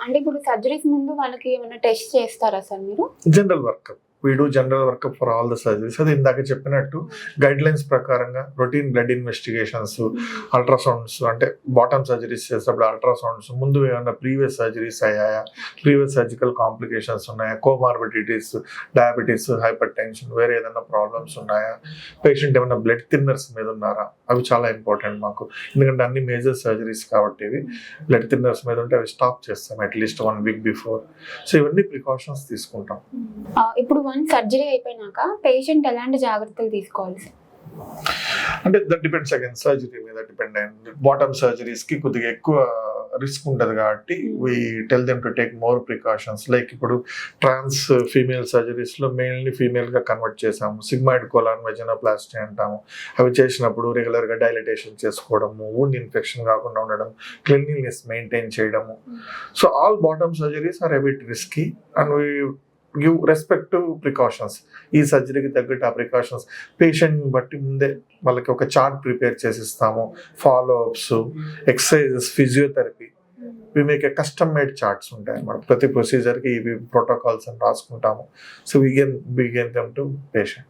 అంటే ఇప్పుడు సర్జరీస్ ముందు వాళ్ళకి ఏమైనా టెస్ట్ చేస్తారా సార్ మీరు? General workup we do general workup for all the surgeries అది ఇందాక చెప్పినట్టు గైడ్ లైన్స్ ప్రకారంగా రొటీన్ బ్లడ్ ఇన్వెస్టిగేషన్స్ అల్ట్రాసౌండ్స్ అంటే బాటమ్ సర్జరీస్ చేసేటప్పుడు అల్ట్రాసౌండ్స్ ముందు ఏమైనా ప్రీవియస్ సర్జరీస్ అయ్యాయా? ప్రీవియస్ సర్జికల్ కాంప్లికేషన్స్ ఉన్నాయా? కోమార్బిడిటీస్ డయాబెటీస్ హైపర్ టెన్షన్ వేరే ఏదైనా ప్రాబ్లమ్స్ ఉన్నాయా? పేషెంట్ ఏమైనా బ్లడ్ థిన్నర్స్ మీద ఉన్నారా? అవి చాలా ఇంపార్టెంట్ మాకు. ఎందుకంటే అన్ని మేజర్ సర్జరీస్ కాబట్టి ఇవి బ్లడ్ థిన్నర్స్ మీద ఉంటే అవి స్టాప్ చేస్తాం at least one week before so ఇవన్నీ ప్రికాషన్స్ తీసుకుంటాం. ఇప్పుడు వన్ సర్జరీ అయిపోయినాక పేషెంట్ ఎలాంటి జాగ్రత్తలు తీసుకోవాలి అంటే దట్ డిపెండ్స్ అగైన్ సర్జరీ మీద డిపెండ్ అయింది బాటమ్ సర్జరీస్కి కొద్దిగా ఎక్కువ రిస్క్ ఉంటుంది కాబట్టి we tell them to take more precautions like ఇప్పుడు ట్రాన్స్ ఫీమేల్ సర్జరీస్లో మెయిన్లీ ఫీమేల్గా కన్వర్ట్ చేసాము. సిగ్మాయిడ్ కోలాన్ వెజనోప్లాస్టీ అంటాము. అవి చేసినప్పుడు రెగ్యులర్గా డైలటేషన్ చేసుకోవడము wound ఇన్ఫెక్షన్ కాకుండా ఉండడం క్లీన్లీనెస్ మెయింటైన్ చేయడము. So all bottom surgeries are a bit risky and we give respect to precautions. ఈ సర్జరీకి తగ్గట్టు ఆ ప్రికాషన్స్. పేషెంట్ని బట్టి ముందే వాళ్ళకి ఒక chart prepare చేసిస్తాము. Follow ups exercises physiotherapy. We make custom made charts ఉంటాయి అన్నమాట ప్రతి ప్రొసీజర్కి ఇవి ప్రోటోకాల్స్ అని రాసుకుంటాము. So we give we give them to patient